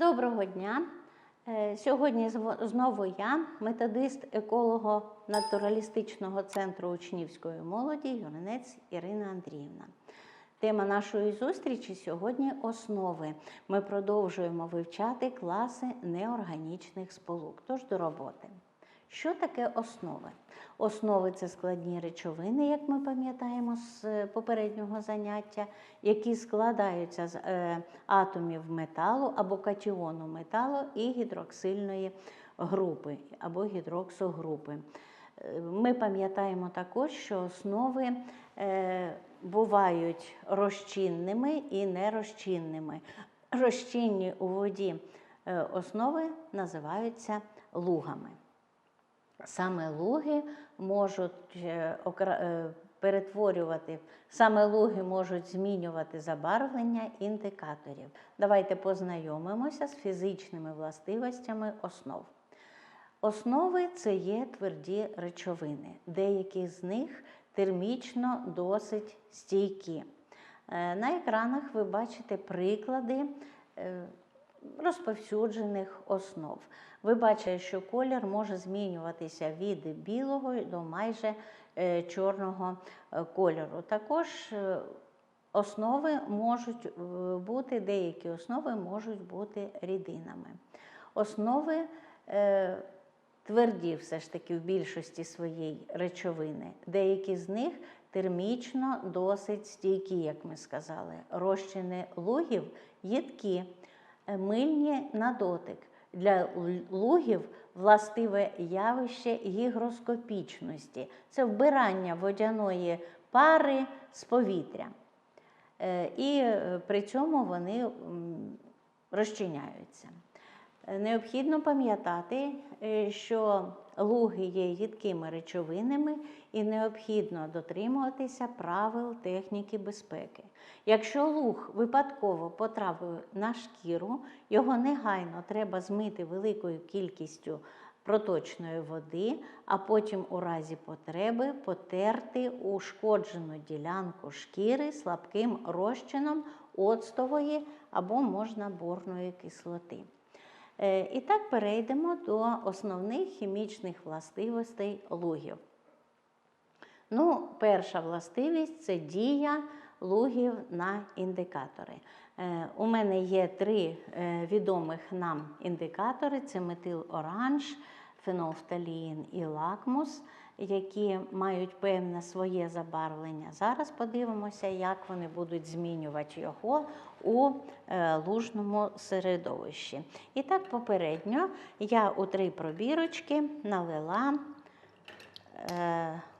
Доброго дня! Е, Сьогодні знову я, методист еколого-натуралістичного центру учнівської молоді Юринець Ірина Андріївна. Тема нашої зустрічі сьогодні основи. Ми продовжуємо вивчати класи неорганічних сполук. Тож до роботи. Що таке основи? Основи це складні речовини, як ми пам'ятаємо з е, попереднього заняття, які складаються з е, атомів металу або катіону металу і гідроксильної групи або гідроксогрупи. Е, Ми пам'ятаємо також, що основи бувають розчинними і нерозчинними. Розчинні у воді основи називаються лугами. Саме луги можуть е, е, перетворювати, саме луги можуть змінювати забарвлення індикаторів. Давайте познайомимося з фізичними властивостями основ. Основи це є тверді речовини. Деякі з них термічно досить стійкі. Е, На екранах ви бачите приклади розповсюджених основ. Ви бачите, що колір може змінюватися від білого до майже е, чорного е, кольору. Також е, основи можуть бути, деякі основи можуть бути рідинами. Основи тверді все ж таки в більшості своєї речовини. Деякі з них термічно досить стійкі, як ми сказали. Розчини лугів їдкі, мильні на дотик. Для лугів властиве явище гігроскопічності. Це вбирання водяної пари з повітря. Е, І е, при цьому вони розчиняються. Е, Необхідно пам'ятати, е, що луги є їдкими речовинами і необхідно дотримуватися правил техніки безпеки. Якщо луг випадково потрапив на шкіру, його негайно треба змити великою кількістю проточної води, а потім у разі потреби потерти ушкоджену ділянку шкіри слабким розчином оцтової або можна борної кислоти. Е, І так перейдемо до основних хімічних властивостей лугів. Ну, перша властивість це дія лугів на індикатори. Е, У мене є три е, відомих нам індикатори: це метил-оранж, фенолфталіїн і лакмус, які мають певне своє забарвлення. Зараз подивимося, як вони будуть змінювати його у е, лужному середовищі. І так, попередньо я у три пробірочки налила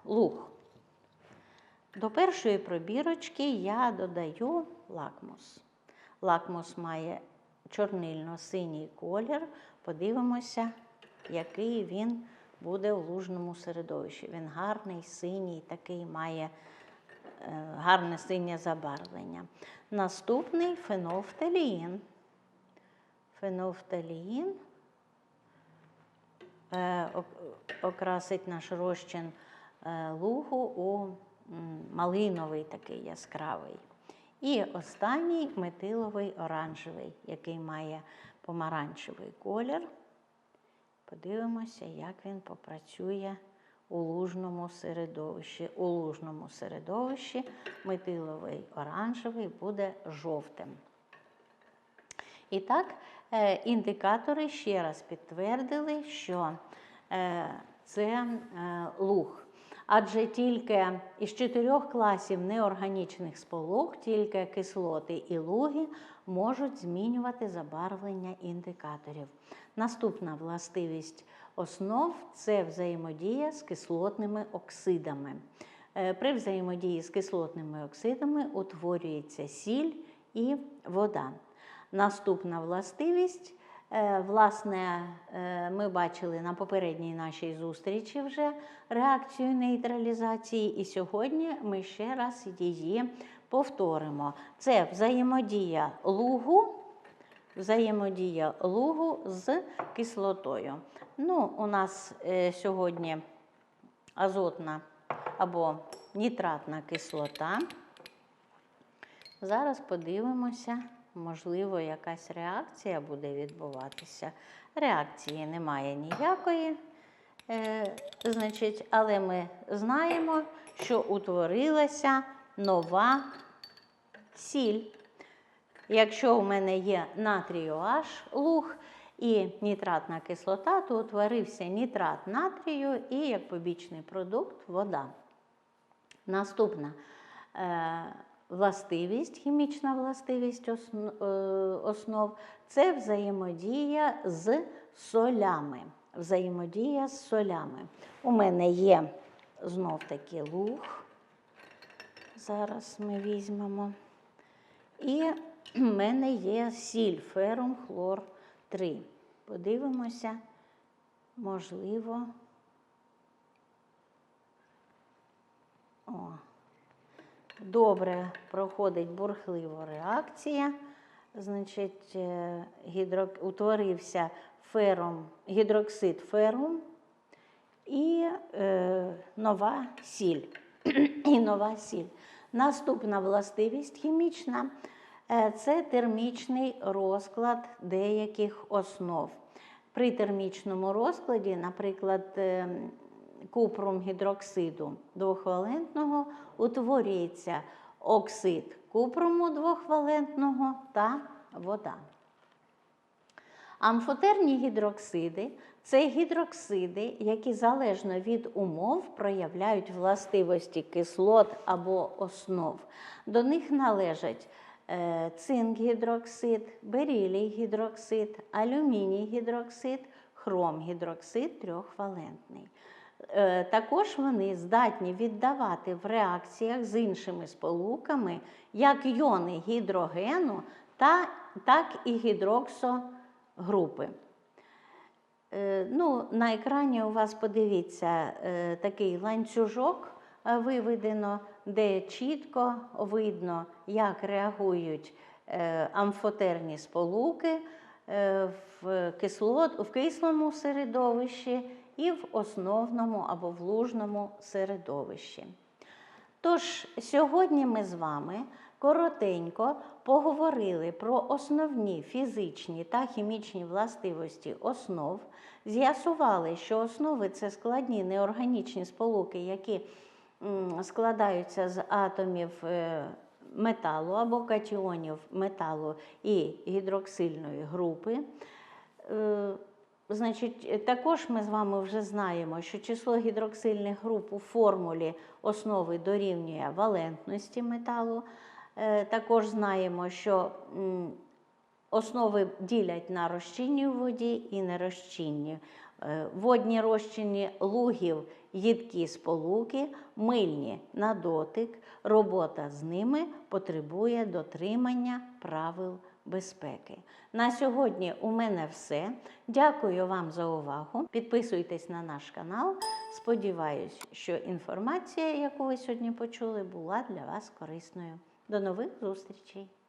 луг. До першої пробірочки я додаю лакмус. Лакмус має чорнильно-синій колір. Подивимося, який він буде у лужному середовищі. Він гарний, синій, такий має е, гарне синє забарвлення. Наступний фенолфталіїн. Фенолфталіїн е, окрасить наш розчин е, лугу у малиновий такий яскравий. І останній метиловий оранжевий, який має помаранчевий колір. Подивимося, як він попрацює у лужному середовищі. У лужному середовищі метиловий оранжевий буде жовтим. І так, е, індикатори ще раз підтвердили, що е, це е, луг. Адже тільки із чотирьох класів неорганічних сполук, тільки кислоти і луги можуть змінювати забарвлення індикаторів. Наступна властивість основ це взаємодія з кислотними оксидами. Е, При взаємодії з кислотними оксидами утворюється сіль і вода. Наступна властивість, власне, е, ми бачили на попередній нашій зустрічі вже реакцію нейтралізації, і сьогодні ми ще раз її повторимо. Це взаємодія лугу, взаємодія лугу з кислотою. Ну, у нас е, сьогодні азотна або нітратна кислота. Зараз подивимося, можливо, якась реакція буде відбуватися. Реакції немає ніякої. Е, значить, але ми знаємо, що утворилася нова сіль. Якщо у мене є натрію H луг і нітратна кислота, то утворився нітрат натрію і як побічний продукт вода. Наступна е, властивість, хімічна властивість е, основ це взаємодія з солями. Взаємодія з солями. У мене є знов таки луг. Зараз ми візьмемо. І в мене є сіль ферум хлор 3. Подивимося, можливо. О, добре проходить бурхлива реакція. Значить, е, гідро... утворився ферум, гідроксид ферум і е, нова сіль. і нова сіль. Наступна властивість хімічна е, це термічний розклад деяких основ. При термічному розкладі, наприклад, е, купрум гідроксиду двохвалентного утворюється оксид купруму двохвалентного та вода. Амфотерні гідроксиди це гідроксиди, які залежно від умов проявляють властивості кислот або основ. До них належать е, цинк-гідроксид, берілій гідроксид, алюміній гідроксид, хром гідроксид трьохвалентний. Е, Також вони здатні віддавати в реакціях з іншими сполуками як йони гідрогену, та, так і гідроксогрупи. Е, Ну, на екрані у вас подивіться е, такий ланцюжок виведено, де чітко видно, як реагують амфотерні сполуки в кислому середовищі і в основному або в лужному середовищі. Тож сьогодні ми з вами коротенько поговорили про основні фізичні та хімічні властивості основ, з'ясували, що основи це складні неорганічні сполуки, які складаються з атомів е, металу або катіонів металу і гідроксильної групи. Е, Значить, також ми з вами вже знаємо, що число гідроксильних груп у формулі основи дорівнює валентності металу. Е, Також знаємо, що основи ділять на розчинні у воді і нерозчинні. Е, Водні розчинні лугів їдкі сполуки, мильні на дотик. Робота з ними потребує дотримання правил безпеки. На сьогодні у мене все. Дякую вам за увагу. Підписуйтесь на наш канал. Сподіваюсь, що інформація, яку ви сьогодні почули, була для вас корисною. До нових зустрічей!